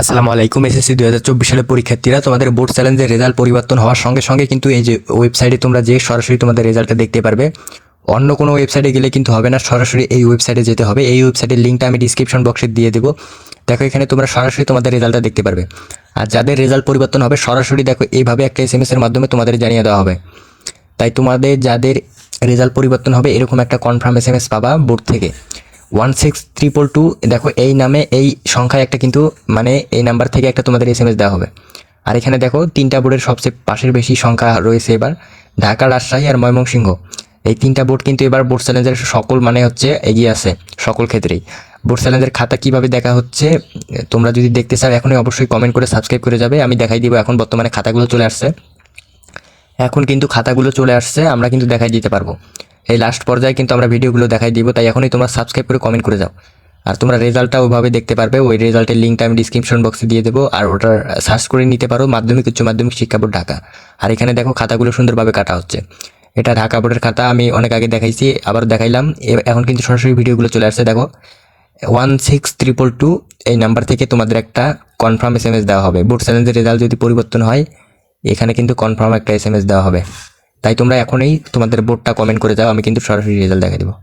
আসসালামু আলাইকুম, এসএসসি দু হাজার চব্বিশ সালের পরীক্ষার্থীরা, তোমাদের বোর্ড চ্যালেঞ্জের রেজাল্ট পরিবর্তন হওয়ার সঙ্গে সঙ্গে কিন্তু এই যে ওয়েবসাইটে তোমরা যে সরাসরি তোমাদের রেজাল্টটা দেখতে পারবে, অন্য কোনো ওয়েবসাইটে গেলে কিন্তু হবে না, সরাসরি এই ওয়েবসাইটে যেতে হবে। এই ওয়েবসাইটের লিঙ্কটা আমি ডিসক্রিপশন বক্সে দিয়ে দেবো। দেখো, এখানে তোমরা সরাসরি তোমাদের রেজাল্টটা দেখতে পারবে। আর যাদের রেজাল্ট পরিবর্তন হবে, সরাসরি দেখো, এইভাবে একটা এস এর মাধ্যমে তোমাদের জানিয়ে দেওয়া হবে। তাই তোমাদের যাদের রেজাল্ট পরিবর্তন হবে, এরকম একটা কনফার্ম এস এম এস পাবা বোর্ড থেকে। ওয়ান সিক্স ট্রিপল টু দেখো এই নামে এই সংখ্যায় একটা কিন্তু মানে এই নাম্বার থেকে একটা তোমাদের এস এম এস দেওয়া হবে। আর এখানে দেখো তিনটা বোর্ডের সবচেয়ে পাশের বেশি সংখ্যা রয়েছে এবার, ঢাকা, রাজশাহী আর ময়মনসিংহ। এই তিনটা বোর্ড কিন্তু এবার বোর্ড চ্যালেঞ্জের সকল মানে হচ্ছে এগিয়ে আছে সকল ক্ষেত্রেই। বোর্ড চ্যালেঞ্জের খাতা কীভাবে দেখা হচ্ছে, তোমরা যদি দেখতে চাও এখনই অবশ্যই কমেন্ট করে সাবস্ক্রাইব করে যাবে, আমি দেখাই দিব এখন বর্তমানে খাতাগুলো চলে আসছে। এখন কিন্তু খাতাগুলো চলে আসছে, আমরা কিন্তু দেখাই দিতে পারব। এই লাস্ট পর্যায়ে কিন্তু আমরা ভিডিওগুলো দেখাই দিব, তাই এখনই তোমরা সাবস্ক্রাইব করে কমেন্ট করে যাও। আর তোমরা রেজাল্টটা ওইভাবে দেখতে পারবে, ওই রেজাল্টের লিঙ্কটা আমি ডিসক্রিপশন বক্সে দিয়ে দেবো, আর ওটার সার্চ করে নিতে পারো মাধ্যমিক, উচ্চ মাধ্যমিক শিক্ষা বোর্ড ঢাকা। আর এখানে দেখো খাতাগুলো সুন্দরভাবে কাটা হচ্ছে। এটা ঢাকা বোর্ডের খাতা, আমি অনেক আগে দেখাইছি, আবার দেখাইলাম। এখন কিন্তু সরাসরি ভিডিওগুলো চলে আসছে, দেখো। ওয়ান সিক্স ট্রিপল টু এই নাম্বার থেকে তোমাদের একটা কনফার্ম এস এম এস দেওয়া হবে। বোর্ড চ্যালেঞ্জের রেজাল্ট যদি পরিবর্তন হয়, এখানে কিন্তু কনফার্ম একটা এস এম এস দেওয়া হবে। তাই তোমরা এখনই তোমাদের বোর্ডটা কমেন্ট করে যাও আমি কিন্তু সরাসরি রেজাল্ট দেখা দেবো।